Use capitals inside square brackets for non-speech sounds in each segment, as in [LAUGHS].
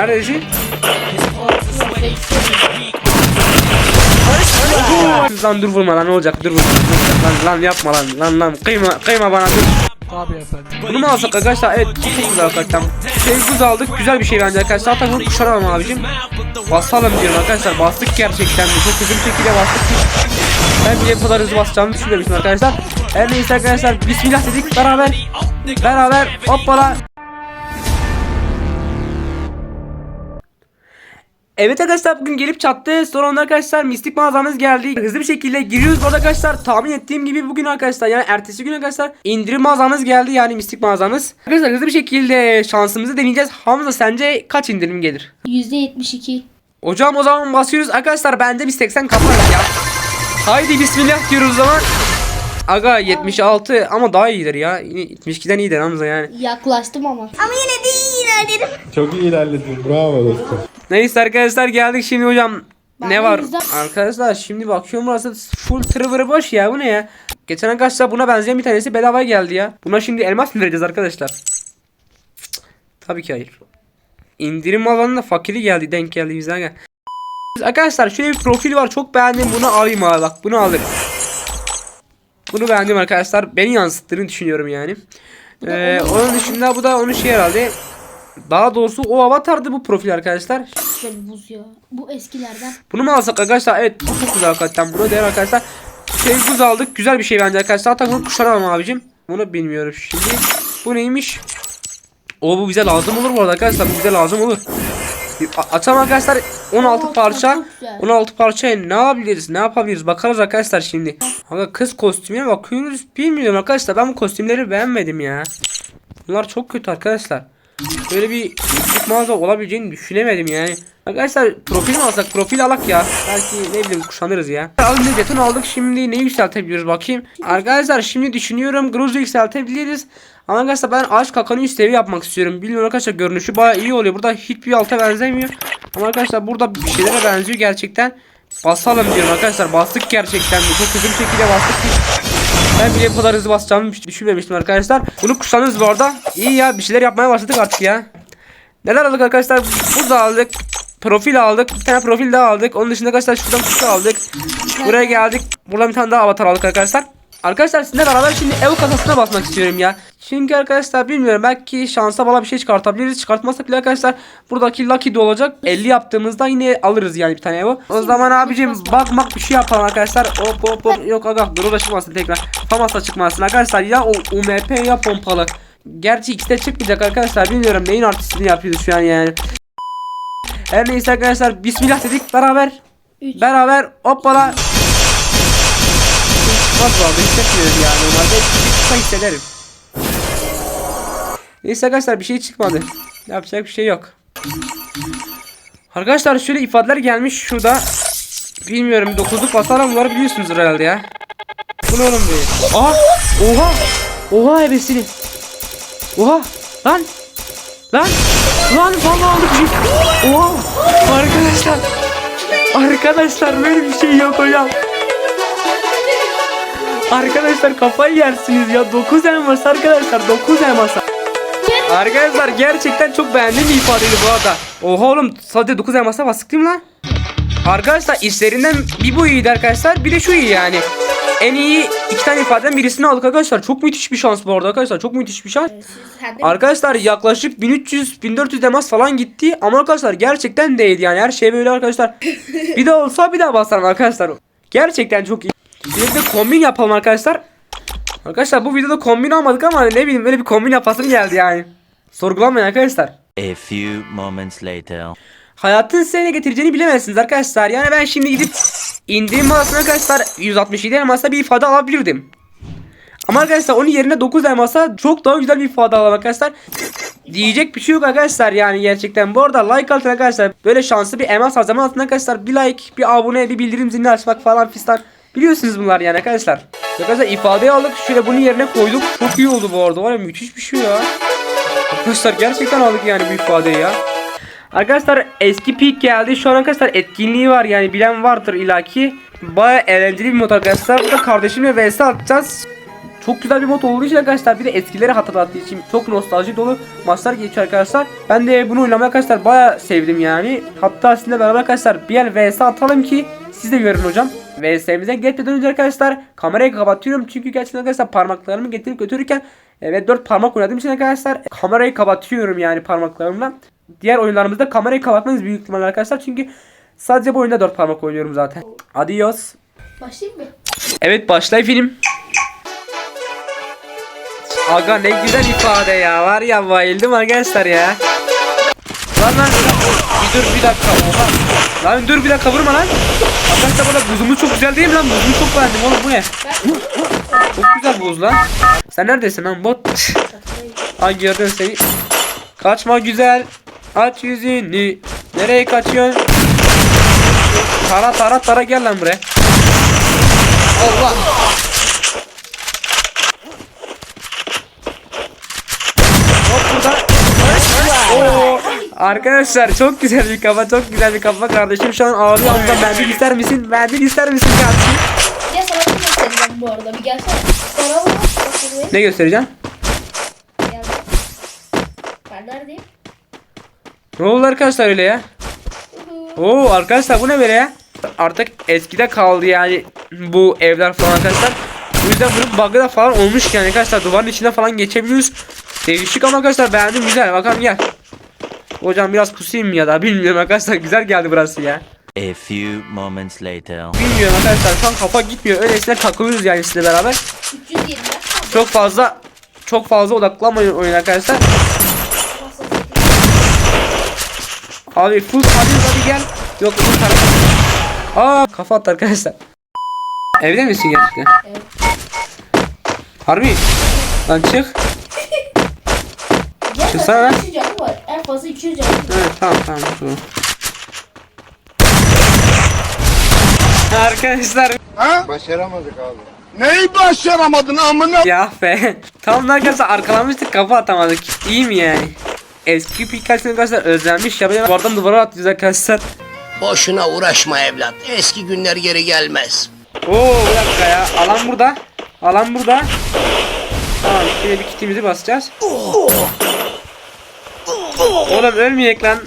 Neredesin? Lan dur vurma lan ne olacak dur vurma. Lan lan yapma lan lan lan kıyma kıyma bana dur. Tabii efendim. Bunu mu alsak arkadaşlar? Evet çok güzel hakikaten. Sevguz aldık güzel bir şey bence arkadaşlar. Hatta bunu kuşaralım abicim. Basalım diyorum arkadaşlar. Bastık gerçekten. Çok hızlı bir şekilde bastık. Ben bile bu kadar hızlı basacağımı düşünmemiştim arkadaşlar. Her neyse arkadaşlar bismillah dedik beraber. Beraber hoppala. Evet arkadaşlar bugün gelip çattı. Sonra onda arkadaşlar mistik mağazamız geldi. Hızlı bir şekilde giriyoruz. Bu arada arkadaşlar tahmin ettiğim gibi bugün arkadaşlar yani ertesi gün arkadaşlar indirim mağazamız geldi. Yani mistik mağazamız. Arkadaşlar hızlı bir şekilde şansımızı deneyeceğiz. Hamza sence kaç indirim gelir? %72. Hocam o zaman basıyoruz. Arkadaşlar bende bir 80 kaparız ya. Haydi bismillah diyoruz o zaman. Aga 76 ama daha iyidir ya. Yine 72'den iyidir Hamza yani. Yaklaştım ama. Ama yine de iyi ilerledim. Çok iyi ilerledin. Bravo dostum. Neyse arkadaşlar geldik şimdi hocam. Ben ne var? yüzden- Arkadaşlar şimdi bakıyorum burası full tırvırı boş ya bu ne ya? Geçen arkadaşlar buna benzeyen bir tanesi bedavaya geldi ya. Buna şimdi elmas mı vereceğiz arkadaşlar? Tabii ki hayır. İndirim alanında fakiri geldi denk geldi bize gel. Arkadaşlar şöyle bir profil var çok beğendim bunu alayım abi bak bunu alırım. Bunu beğendim arkadaşlar beni yansıttığını düşünüyorum yani. Ee, onun dışında bu da onun şey herhalde. Daha doğrusu o avatardı bu profil arkadaşlar. İşte bu buz ya. Bu eskilerden. Bunu mu alsak arkadaşlar? Evet bu çok güzel hakikaten. Buna değer arkadaşlar. Sevguz aldık. Güzel bir şey bence arkadaşlar. Hatta bunu kuşanalım abicim. Bunu bilmiyorum şimdi. Bu neymiş? O bu bize lazım olur bu arada arkadaşlar. Bu bize lazım olur. Bir a- Açalım arkadaşlar 16 Oo, parça. çok güzel. 16 parçaya ne yapabiliriz? Ne yapabiliriz? Bakarız arkadaşlar şimdi. Aga kız kostümüne bakıyoruz. Bilmiyorum arkadaşlar. Ben bu kostümleri beğenmedim ya. Bunlar çok kötü arkadaşlar. Böyle bir küçük mağaza olabileceğini düşünemedim yani. Arkadaşlar profil mi alsak? Profil alak ya. Belki ne bileyim kuşanırız ya. Aldık jeton aldık. Şimdi ne yükseltebiliriz bakayım. Arkadaşlar şimdi düşünüyorum. Grozu yükseltebiliriz. Ama arkadaşlar ben ağaç kakanı üst seviye yapmak istiyorum. Bilmiyorum arkadaşlar görünüşü baya iyi oluyor. Burada hiçbir alta benzemiyor. Ama arkadaşlar burada bir şeylere benziyor gerçekten. Basalım diyorum arkadaşlar. Bastık gerçekten. Çok hızlı bir şekilde bastık. Ben bile bu kadar hızlı basacağımı hiç düşünmemiştim arkadaşlar. Bunu kuşanırız bu arada. İyi ya bir şeyler yapmaya başladık artık ya. Neler aldık arkadaşlar? Burada aldık. Profil aldık. Bir tane profil daha aldık. Onun dışında arkadaşlar şuradan kutu aldık. Buraya geldik. Buradan bir tane daha avatar aldık arkadaşlar. Arkadaşlar sizinle beraber şimdi ev kasasına basmak istiyorum ya. Çünkü arkadaşlar bilmiyorum belki şansa bala bir şey çıkartabiliriz. Çıkartmazsak bile arkadaşlar buradaki lucky de olacak. 50 yaptığımızda yine alırız yani bir tane ev. O zaman abicim bakmak bir şey yapalım arkadaşlar. Hop hop hop. Yok aga dur da çıkmasın tekrar. Famasla çıkmasın arkadaşlar ya o UMP ya pompalı. Gerçi ikisi de çıkmayacak arkadaşlar. Bilmiyorum neyin artistini yapıyoruz şu an yani. Her neyse arkadaşlar bismillah dedik beraber. Üç. Beraber hoppala. Çıkmaz bu hissetmiyorum yani. Normalde bir çıksa hissederim. Neyse arkadaşlar bir şey çıkmadı. Yapacak bir şey yok. Arkadaşlar şöyle ifadeler gelmiş şurada. Bilmiyorum 9'luk basaran bunları biliyorsunuz herhalde ya. Bu ne oğlum böyle? Aha! Oha! Oha ebesini. Oha! Lan! Lan! Lan vallahi aldık bir şey. Oha! Arkadaşlar! Arkadaşlar böyle bir şey yok hocam. Arkadaşlar kafayı yersiniz ya. 9 elmas arkadaşlar. 9 elmas. Arkadaşlar gerçekten çok beğendiğim bir ifadeydi bu arada. Oha oğlum sadece 9 elmasa bastık değil mi lan? Arkadaşlar işlerinden bir bu iyiydi arkadaşlar. Bir de şu iyi yani. En iyi iki tane ifadeden birisini aldık arkadaşlar. Çok müthiş bir şans bu arada arkadaşlar. Çok müthiş bir şans. Arkadaşlar yaklaşık 1300 1400 demas falan gitti ama arkadaşlar gerçekten değdi yani her şey böyle arkadaşlar. bir de olsa bir daha basarım arkadaşlar. Gerçekten çok iyi. Bir de kombin yapalım arkadaşlar. Arkadaşlar bu videoda kombin almadık ama ne bileyim böyle bir kombin yapasım geldi yani. Sorgulamayın arkadaşlar. A few moments later. Hayatın size ne getireceğini bilemezsiniz arkadaşlar. Yani ben şimdi gidip indirim mağazasına arkadaşlar 167 elmasa bir ifade alabilirdim. Ama arkadaşlar onun yerine 9 elmasa çok daha güzel bir ifade alalım arkadaşlar. Diyecek bir şey yok arkadaşlar yani gerçekten. Bu arada like atın arkadaşlar. Böyle şanslı bir elmas harcama atın arkadaşlar. Bir like, bir abone, bir bildirim zilini açmak falan fistan. Biliyorsunuz bunlar yani arkadaşlar. Arkadaşlar ifadeyi aldık. Şöyle bunun yerine koyduk. Çok iyi oldu bu arada. Var ya müthiş bir şey ya. Arkadaşlar gerçekten aldık yani bu ifadeyi ya. Arkadaşlar eski peak geldi. Şu an arkadaşlar etkinliği var yani bilen vardır ilaki. Baya eğlenceli bir mod arkadaşlar. Burada kardeşimle vs atacağız. Çok güzel bir mod olduğu için arkadaşlar bir de eskileri hatırlattığı için çok nostalji dolu maçlar geçiyor arkadaşlar. Ben de bunu oynamayı arkadaşlar baya sevdim yani. Hatta sizinle beraber arkadaşlar bir yer vs atalım ki siz de görün hocam. VS'mize geçmeden önce arkadaşlar kamerayı kapatıyorum çünkü gerçekten arkadaşlar parmaklarımı getirip götürürken e, ve 4 parmak oynadığım için arkadaşlar kamerayı kapatıyorum yani parmaklarımla. Diğer oyunlarımızda kamerayı kapatmanız büyük ihtimalle arkadaşlar çünkü sadece bu oyunda 4 parmak oynuyorum zaten. Adios. Başlayayım mı? Evet başlay film. Aga ne güzel ifade ya var ya bayıldım arkadaşlar ya. Lan lan bir dur bir dakika oha. Lan dur bir dakika vurma lan. Arkadaşlar bana buzumuz çok güzel değil mi lan? Buzumu çok beğendim oğlum bu ne? Çok güzel buz lan. Sen neredesin lan bot? Ay gördüm seni. Kaçma güzel. Aç yüzünü. Nereye kaçıyorsun? Tara tara tara gel lan buraya. Allah. Hop burada. Oo, arkadaşlar çok güzel bir kafa çok güzel bir kafa kardeşim. Şu an ağlıyor. Amca mendil ister misin? Mendil ister misin kardeşim? Ya sana bir göstereceğim bu arada. Bir gelsene. Sana ne göstereceğim? Gel. Ben neredeyim? ne oldu arkadaşlar öyle ya. Oo arkadaşlar bu ne böyle ya? Artık eskide kaldı yani bu evler falan arkadaşlar. Bu yüzden bunun bug'ı da falan olmuş yani arkadaşlar. Duvarın içine falan geçebiliyoruz değişik ama arkadaşlar beğendim. Güzel. Bakalım gel Hocam biraz kusayım mı ya da bilmiyorum arkadaşlar güzel geldi burası ya A few moments later. Bilmiyorum arkadaşlar şu an kafa gitmiyor. Öylesine takılıyoruz yani sizle beraber. 320 kaldı. Çok fazla çok fazla odaklanmayın oyun arkadaşlar. Abi full hadi hadi gel. Yok full taraf. Aa kafa attı arkadaşlar. Evde misin gerçekten? Evet. Harbi. Lan çık. Çıksana lan. Fazla 300 canı var. Evet tamam tamam. tamam. Arkadaşlar Başaramadık abi. Neyi başaramadın amına? ya be. Tam da arkadaşlar arkalamıştık kafa atamadık. İyi mi yani? Eski Pikachu'nu arkadaşlar özlenmiş ya. Bir de duvara atıyoruz arkadaşlar. Boşuna uğraşma evlat. Eski günler geri gelmez. Oo bir dakika ya. Alan burada. Alan burada. Tamam şimdi bir kitimizi basacağız. Oğlum ölmeyecek lan.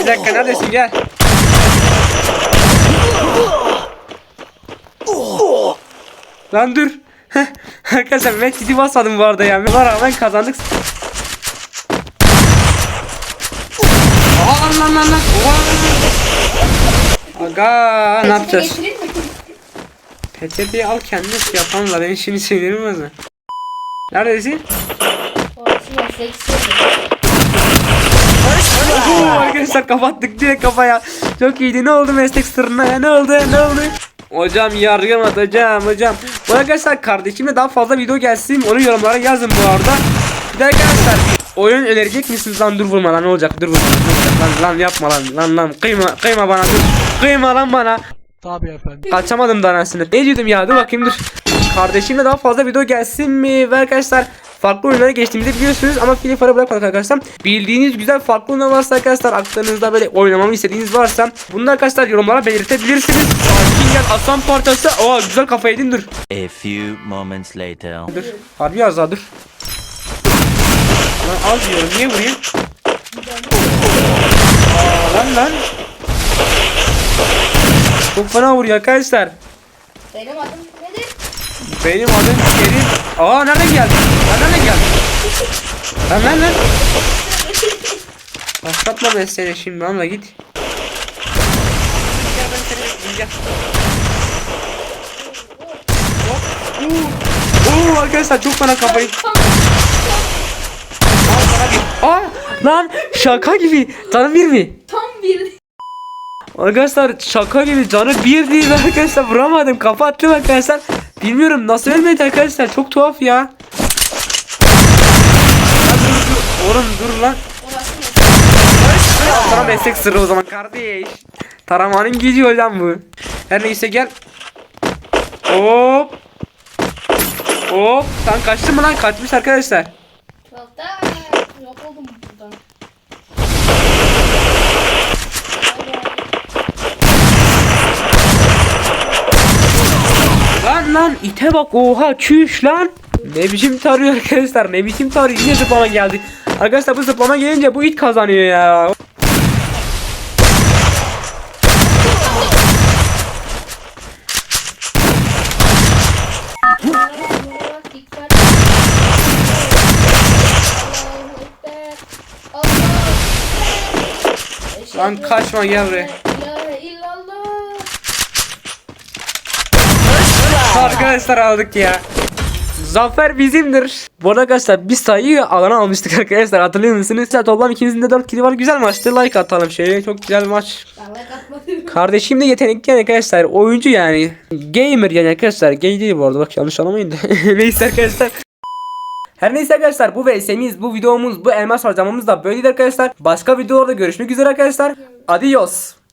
Bir dakika neredesin gel. Lan dur. [LAUGHS] Arkadaşlar ben kiti basmadım bu arada ya. Buna rağmen kazandık. Aa lan lan lan. Aga ne yapacağız? Mi? Peçeteyi al kendine şey yapalım da benim şimdi sinirim bozma. Neredesin? Orası var. 80. Oo, arkadaşlar kapattık direkt kafaya. Çok iyiydi. Ne oldu meslek sırrına ya? Ne oldu? Ne oldu? Hocam yargım atacağım hocam. Bu arkadaşlar kardeşimle daha fazla video gelsin. Onu yorumlara yazın bu arada. Bir de arkadaşlar oyun önerecek misiniz lan dur vurma lan ne olacak dur vurma lan, lan, lan yapma lan lan lan kıyma kıyma bana dur kıyma lan bana Tabii efendim. Kaçamadım da anasını. Ne diyordum ya dur bakayım dur. Kardeşimle daha fazla video gelsin mi? Ve arkadaşlar farklı oyunlara geçtiğimizi biliyorsunuz ama Free Fire'ı bırakmadık arkadaşlar. Bildiğiniz güzel farklı oyunlar varsa arkadaşlar aklınızda böyle oynamamı istediğiniz varsa bunu arkadaşlar yorumlara belirtebilirsiniz. Sakin gel aslan parçası. Oha güzel kafa yedin dur. A few moments later. Dur. Harbi az daha dur. Lan az diyorum niye vurayım? Aa, lan lan. Çok fena vuruyor arkadaşlar. Benim adım? Benim adım Kerim. Aa nereden geldin? Lan nereden geldin? Lan lan. Başlatma ben seni şimdi anla git. Gel ben seni. Hop. Oo. Arkadaşlar çok bana kafayı. Aa lan şaka gibi. Canı bir mi? Tam bir. Arkadaşlar şaka gibi canı bir değil arkadaşlar vuramadım kafa attım arkadaşlar Bilmiyorum nasıl ölmedi arkadaşlar? Çok tuhaf ya. Dur, dur. Oğlum dur lan. Sana meslek sırrı o zaman kardeş. Taramanın gücü hocam bu. Her neyse gel. Hop. Hop. Sen kaçtın mı lan? Kaçmış arkadaşlar. Yok oldum buradan. Lan ite bak oha çüş lan Ne biçim tarıyor arkadaşlar ne biçim tarıyor yine zıplama geldi. Arkadaşlar bu zıplama gelince bu it kazanıyor ya. Lan kaçma, gel buraya. Arkadaşlar aldık ya. Zafer bizimdir. Bu arada arkadaşlar biz sayıyı alana almıştık arkadaşlar hatırlıyor musunuz? Toplam ikimizin de 4 kili var güzel maçtı like atalım şöyle çok güzel bir maç. Kardeşim de yetenekli yani arkadaşlar oyuncu yani. Gamer yani arkadaşlar gay değil bu arada bak yanlış anlamayın da. [LAUGHS] Neyse arkadaşlar. Her neyse arkadaşlar bu VS'miz, bu videomuz, bu elmas harcamamız da böyleydi arkadaşlar. Başka videolarda görüşmek üzere arkadaşlar. Adios.